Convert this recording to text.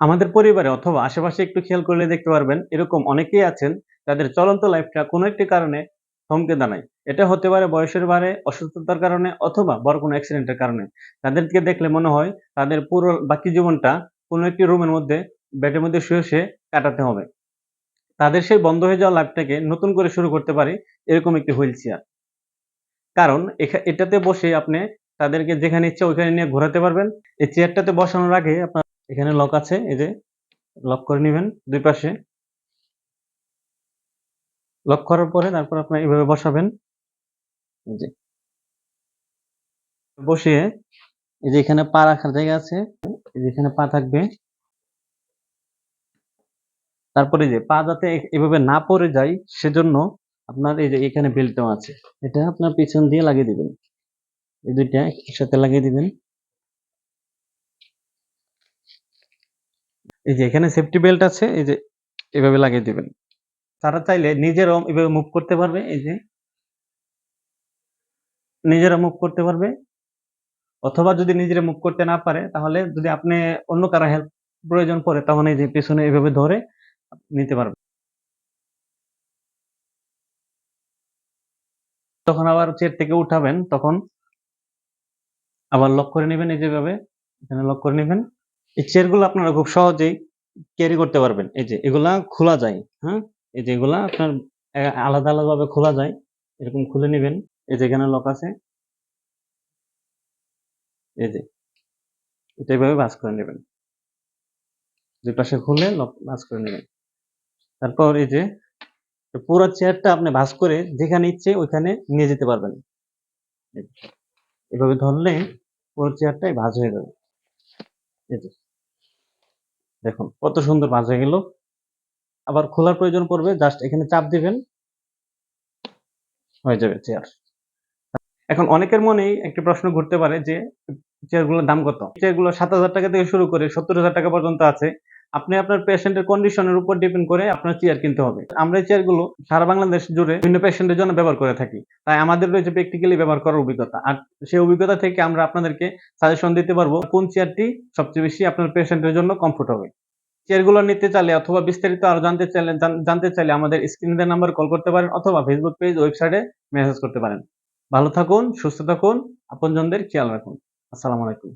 আমাদের পরিবারে অথবা আশেপাশে একটু খেয়াল করলে দেখতে পারবেন, এরকম অনেকেই আছেন যাদের চলন্ত লাইফটা কোনো একটি কারণে থমকে দাঁড়ায়। এটা হতে পারে বয়সের বারে অসুস্থতার কারণে অথবা বড় কোনো অ্যাক্সিডেন্টের কারণে। তাদেরকে দেখলে মনে হয় তাদের পুরো বাকি জীবনটা কোনো একটি রুমের মধ্যে, বেডের মধ্যে শুয়ে শুয়ে কাটাতে হবে। তাদের সেই বন্ধ হয়ে যাওয়া লাইফটাকে নতুন করে শুরু করতে পারে এরকম একটি হুইল চেয়ার। কারণ এটাতে বসে আপনি তাদেরকে যেখানে ইচ্ছা ওইখানে নিয়ে ঘোরাতে পারবেন। এই চেয়ারটাতে বসানোর আগে আপনার এখানে লক আছে, এই যে লক করে নেবেন দুই পাশে। লক করার পরে তারপর আপনার এইভাবে বসাবেন। যে। বসিয়ে এই যে এখানে পা রাখার জায়গা আছে, এই যে এখানে পা থাকবে। তারপরে যে পা যাতে এভাবে না পড়ে যায়, সেজন্য আপনার এই যে এখানে বেল্ট দেওয়া আছে। এটা আপনার পিছন দিয়ে লাগিয়ে দিবেন। এই দুইটা একসাথে লাগিয়ে দিবেন। এই যে এখানে সেফটি বেল্ট আছে, এই যে এভাবে লাগিয়ে দিবেন। তারা চাইলে নিজেরাও এভাবে মুভ করতে পারবে, এই যে। নিজেরা মুভ করতে পারবে। অথবা যদি নিজেরা মুভ করতে না পারে, তাহলে যদি আপনি অন্য কারও হেল্প প্রয়োজন পড়ে, তখন এই যে পেছনে এভাবে ধরে নিতে পারবে। তখন আবার চেয়ার থেকে উঠাবেন, তখন আবার লক করে নেবেন, এই যেভাবে। এখানে লক করে নেবেন। এই চেয়ারগুলো আপনারা খুব সহজেই ক্যারি করতে পারবেন। এই যে এগুলা খোলা যায় হ্যাঁ? এই যে এগুলা আপনার আলাদা আলাদা ভাবে খোলা যায়, এরকম খুলে নেবেন। এই যে এখানে লক আছে। এই যে, এটা এভাবে ভাঁজ করে নেবেন। দুই পাশে খুলে লক ভাঁজ করে নেবেন। তারপর এই যে, পুরো চেয়ারটা আপনি ভাঁজ করে যেখানে ইচ্ছে ওইখানে নিয়ে যেতে পারবেন। এভাবে ধরলে পুরো চেয়ারটাই ভাঁজ হয়ে যাবে। এই যে দেখুন, কত সুন্দর ভাঁজ হয়ে গেল। আবার খোলার প্রয়োজন পড়বে জাস্ট এখানে চাপ দিবেন। হয়ে যাবে চেয়ার এখন অনেকের মনেই একটি প্রশ্ন ঘুরতে পারে যে চেয়ারগুলোর দাম কত? চেয়ারগুলো সাত হাজার টাকা থেকে শুরু করে সত্তর হাজার টাকা পর্যন্ত আছে। আপনি আপনার পেশেন্টের কন্ডিশনের উপর ডিপেন্ড করে আপনার চেয়ার কিনতে হবে। আমরা এই চেয়ারগুলো সারা বাংলাদেশ জুড়ে বিভিন্ন পেশেন্টের জন্য ব্যবহার করে থাকি। তাই আমাদের রয়েছে প্র্যাকটিক্যালি ব্যবহার করার অভিজ্ঞতা। আর সেই অভিজ্ঞতা থেকে আমরা আপনাদেরকে সাজেশন দিতে পারব, কোন চেয়ারটি সবচেয়ে বেশি আপনার পেশেন্টের জন্য কমফোর্ট হবে চেয়ারগুলো নিতে চাইলে অথবা বিস্তারিত আরও জানতে চাইলে জানতে চাইলে আমাদের স্ক্রিনের নাম্বার কল করতে পারেন অথবা ফেসবুক পেজ ওয়েবসাইটে মেসেজ করতে পারেন। ভালো থাকুন, সুস্থ থাকুন, আপনজনদের খেয়াল রাখুন। আসসালামু আলাইকুম।